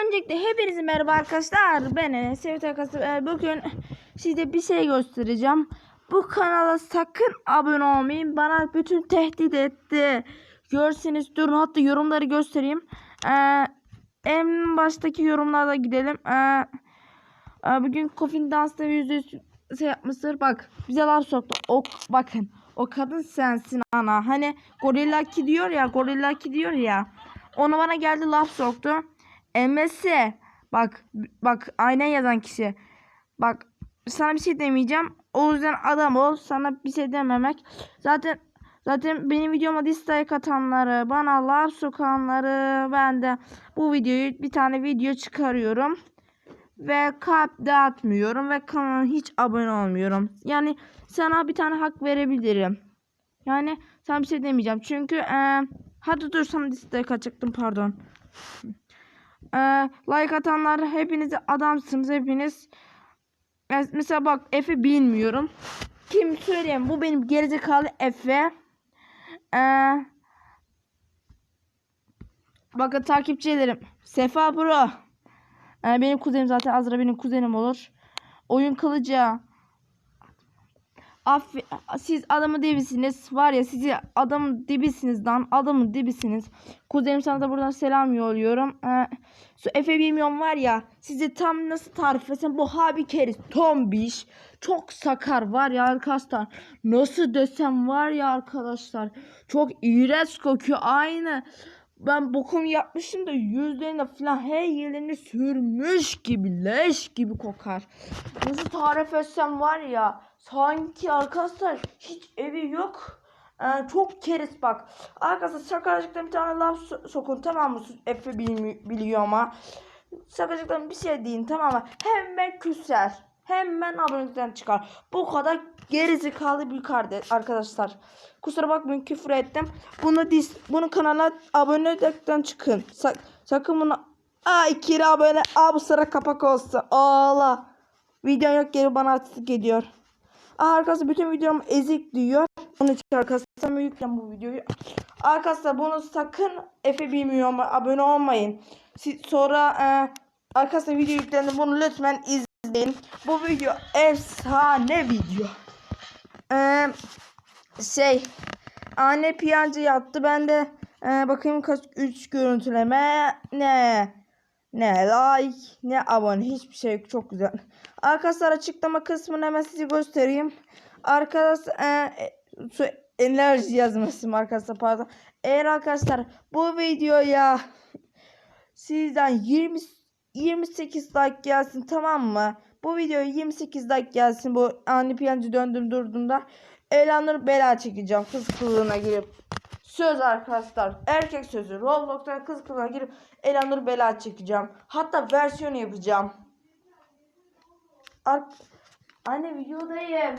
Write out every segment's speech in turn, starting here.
Öncelikle hepinize merhaba arkadaşlar. Ben Enes Sevit Akası. Ee, Bugün size bir şey göstereceğim. Bu kanala sakın abone olmayın. Bana bütün tehdit etti. Görseniz durun hatta yorumları göstereyim. Ee, en baştaki yorumlarda gidelim. Ee, e, bugün Coffin Dance'da yüzde yüz şey yapmıştır. Bak bize laf soktu. O, bakın o kadın sensin ana. Hani Gorilla 2 diyor ya. Gorilla 2 diyor ya. Onu bana geldi laf soktu. Emesi. Bak bak aynen yazan kişi. Bak sana bir şey demeyeceğim. O yüzden adam ol. Sana bir şey dememek. Zaten zaten benim videoma dislike atanları, bana laf sokanları ben de bu videoyu bir tane video çıkarıyorum. Ve kalp dağıtmıyorum ve kanala hiç abone olmuyorum. Yani sana bir tane hak verebilirim. Yani sana bir şey demeyeceğim. Çünkü eee hadi dur sana dislike atacaktım pardon. Eee like atanlar hepiniz adamsınız hepiniz. Mes- Mesela bak Efe bilmiyorum. Kim söyleyeyim bu benim gerizekalı Efe. Eee bakın takipçilerim. Sefa Bro. Ee, benim kuzenim zaten Azra benim kuzenim olur. Oyun kılıcı. Affe siz adamın dibisiniz. Var ya sizi adamın dibisiniz lan. Adamın dibisiniz. Kuzenim sana da buradan selam yolluyorum. Ee, şu Efe bilmiyorum var ya. Sizi tam nasıl tarif etsem bu habi keriz. Tombiş. Çok sakar var ya arkadaşlar. Nasıl desem var ya arkadaşlar. Çok iğrenç kokuyor. Aynı ben bokumu yapmışım da yüzlerine falan her yerini sürmüş gibi leş gibi kokar. Nasıl tarif etsem var ya sanki arkadaşlar hiç evi yok. Ee, çok keris bak. Arkadaşlar şakacıktan bir tane laf so- sokun tamam mı? Efe biliyor ama. Şakacıktan bir şey deyin tamam mı? Hemen küser. Hemen abonelikten çıkar. Bu kadar gerizekalı bir kardeş arkadaşlar. Kusura bakmayın küfür ettim. Bunu dis bunu kanala abonelikten çıkın. Sa- sakın bunu Ay kira abone. Aa bu sıra kapak olsa. Ağla. Video yok geri bana artistik ediyor. Aa, arkadaşlar bütün videom ezik diyor. Onun için arkadaşlar yüklen bu videoyu. Arkadaşlar bunu sakın Efe bilmiyor ama abone olmayın. Siz sonra e, arkadaşlar video yüklendi bunu lütfen izleyin. Bu video efsane video. Eee şey anne piyancı yaptı. Ben de e, bakayım kaç 3 görüntüleme. Ne ne like ne abone. Hiçbir şey yok. Çok güzel. Arkadaşlar açıklama kısmını hemen size göstereyim. Arkadaşlar e, şu enerji yazmışım arkadaşlar? Pardon. Eğer arkadaşlar bu videoya sizden 20 28 like gelsin tamam mı bu videoya 28 like gelsin bu ani piyancı döndüm durduğunda Elanur bela çekeceğim kız kılığına girip. Söz arkadaşlar. Erkek sözü. Roblox'ta kız kılığına girip Elanur bela çekeceğim. Hatta versiyon yapacağım. Ar Anne videodayım.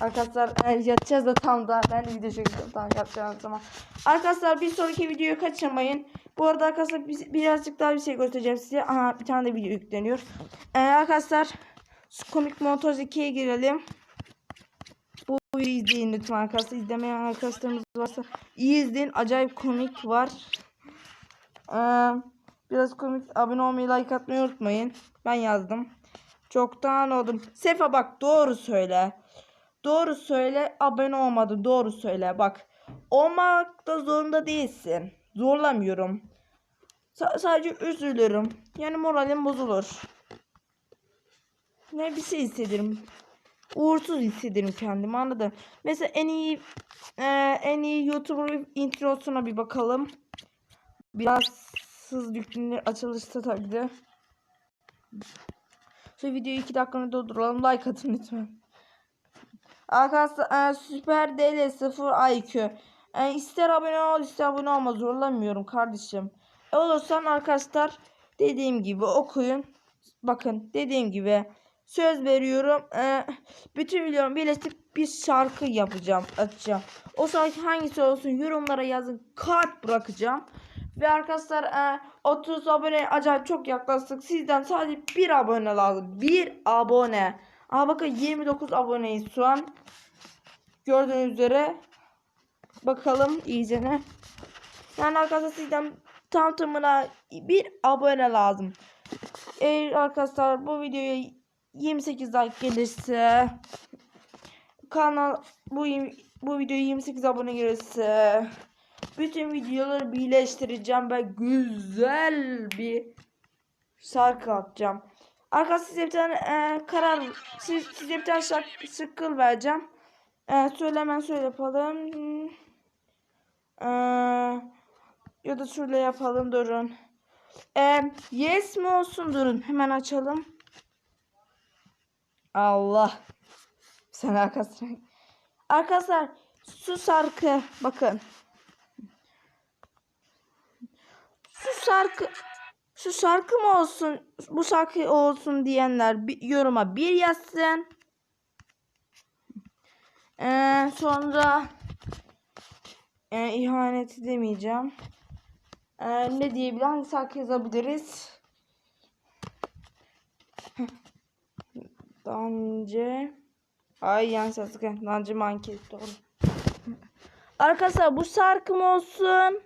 Arkadaşlar e, yatacağız da tam da ben de video çekeceğim tam yapacağım zaman. Arkadaşlar bir sonraki videoyu kaçırmayın. Bu arada arkadaşlar biz- birazcık daha bir şey göstereceğim size. Aha bir tane de video yükleniyor. E, arkadaşlar komik montaj 2'ye girelim. Bu videoyu izleyin lütfen arkadaşlar. İzlemeyen arkadaşlarımız varsa iyi izleyin. Acayip komik var. Ee, biraz komik. Abone olmayı, like atmayı unutmayın. Ben yazdım. Çoktan oldum. Sefa bak doğru söyle. Doğru söyle. Abone olmadı. Doğru söyle. Bak. Olmak da zorunda değilsin. Zorlamıyorum. Sa- sadece üzülürüm. Yani moralim bozulur. Ne bir şey hissederim uğursuz hissederim kendimi anladın. Mesela en iyi e, en iyi YouTuber introsuna bir bakalım. Biraz hız yüklenir açılışta tabii de. Şu videoyu 2 dakikanı dolduralım. Like atın lütfen. Arkadaşlar e, Süper DL 0 IQ. E, ister abone ol ister abone olma zorlamıyorum kardeşim. E, olursan arkadaşlar dediğim gibi okuyun. Bakın dediğim gibi söz veriyorum. Ee, bütün videomu birleştirip bir şarkı yapacağım, açacağım. O şarkı hangisi olsun yorumlara yazın. Kart bırakacağım. Ve arkadaşlar e, 30 abone acayip çok yaklaştık. Sizden sadece bir abone lazım. Bir abone. Aa bakın 29 aboneyiz şu an. Gördüğünüz üzere. Bakalım iyicene. Yani arkadaşlar sizden tam tamına bir abone lazım. Eğer arkadaşlar bu videoya 28 like gelirse kanal bu bu videoya 28 abone gelirse bütün videoları birleştireceğim ve güzel bir şarkı atacağım. Arkadaşlar size bir tane e, karar siz, size bir tane şarkı sıkıl vereceğim. E, söylemen söyle yapalım. E, ya da şöyle yapalım durun. E, yes mi olsun durun. Hemen açalım. Allah. Sen arkadaşlar. Arkadaşlar su şarkı bakın. Şu şarkı şu şarkı mı olsun bu şarkı olsun diyenler bir, yoruma bir yazsın. Ee, sonra e, ihaneti demeyeceğim. Ee, ne diyebilir? Hangi şarkı yazabiliriz? Daha önce Ay yanlış yazdık. Daha önce manket doğru. Arkadaşlar bu şarkı mı olsun?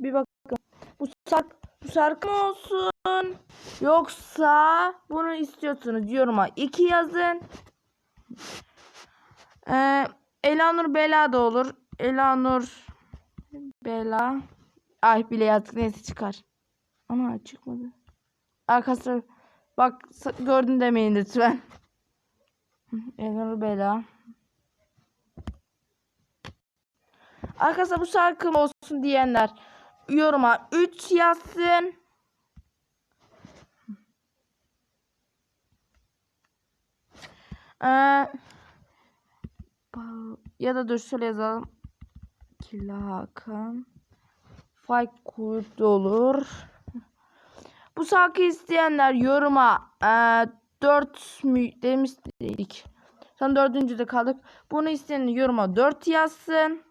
Bir bakın. Bu şarkı, bu şarkı mı olsun? Yoksa bunu istiyorsunuz yoruma iki yazın. Ee, Elanur Bela da olur. Elanur Bela. Ay bile yazdık neyse çıkar. Ana çıkmadı. Arkadaşlar bak gördün demeyin lütfen. Elanur Bela. Arkadaşlar bu şarkı mı olsun diyenler yoruma 3 yazsın. Ee, ya da dur şöyle yazalım. Killa Hakan. Fight Kurt olur. Bu şarkı isteyenler yoruma e, 4 mü demiştik. Son dördüncüde kaldık. Bunu isteyen yoruma 4 yazsın.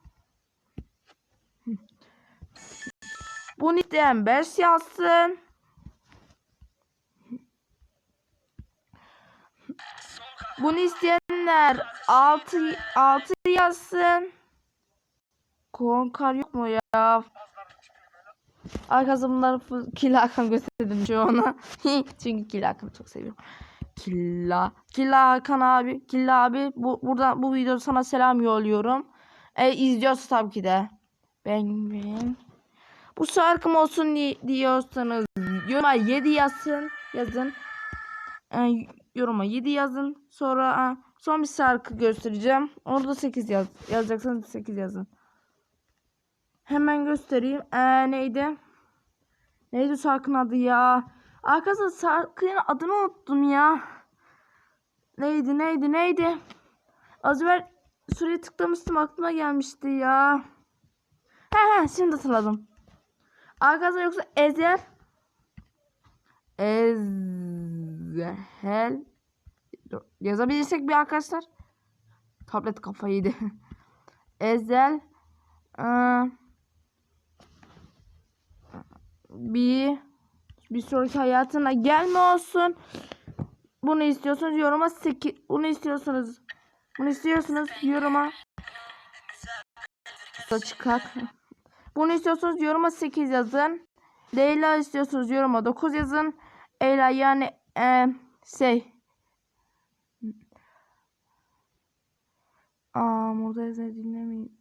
Bunu isteyen 5 yazsın. Bunu isteyenler 6 6 yazsın. Konkar yok mu ya? Killa Hakan gösterdim şu ona. Çünkü Killa Hakan'ı çok seviyorum. Killa. Killa Hakan abi. Killa abi. Bu, burada bu videoda sana selam yolluyorum. E, izliyorsa tabii ki de. Ben ben. Bu şarkım olsun di- diyorsanız yoruma 7 yazın. Yazın. E, yoruma 7 yazın. Sonra son bir şarkı göstereceğim. Orada 8 yaz. Yazacaksanız 8 yazın. Hemen göstereyim. E, neydi? Neydi şarkının adı ya? Arkadaşlar şarkının adını unuttum ya. Neydi neydi neydi? Az evvel şuraya tıklamıştım aklıma gelmişti ya. He he şimdi hatırladım. Arkadaşlar yoksa Ezel Dur, Yazabilirsek bir arkadaşlar. Tablet kafayı. Ezel eee, bir bir sonraki hayatına gelme olsun. Bunu istiyorsanız yoruma 8 bunu istiyorsanız bunu istiyorsanız yoruma çıkak. Bunu istiyorsanız yoruma 8 yazın. Leyla istiyorsanız yoruma 9 yazın. Leyla yani e, şey Aa burada yazı dinlemeyin.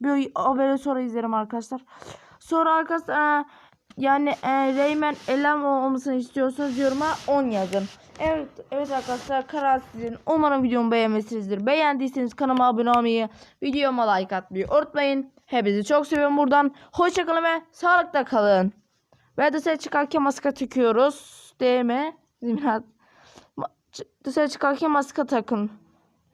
Bir haberi sonra izlerim arkadaşlar. Sonra arkadaşlar e, yani e, Reymen elem olmasını istiyorsanız yoruma 10 yazın. Evet, evet arkadaşlar karar sizin. Umarım videomu beğenmişsinizdir. Beğendiyseniz kanalıma abone olmayı, videoma like atmayı unutmayın. Hepinizi çok seviyorum buradan. Hoşçakalın ve sağlıkla kalın. Ve dışarı çıkarken maske takıyoruz. Değil mi? Zimrat. Dışarı çıkarken maske takın.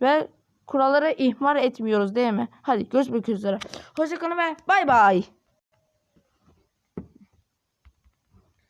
Ve kuralları ihmal etmiyoruz değil mi? Hadi görüşmek üzere. Hoşçakalın ve bay bay.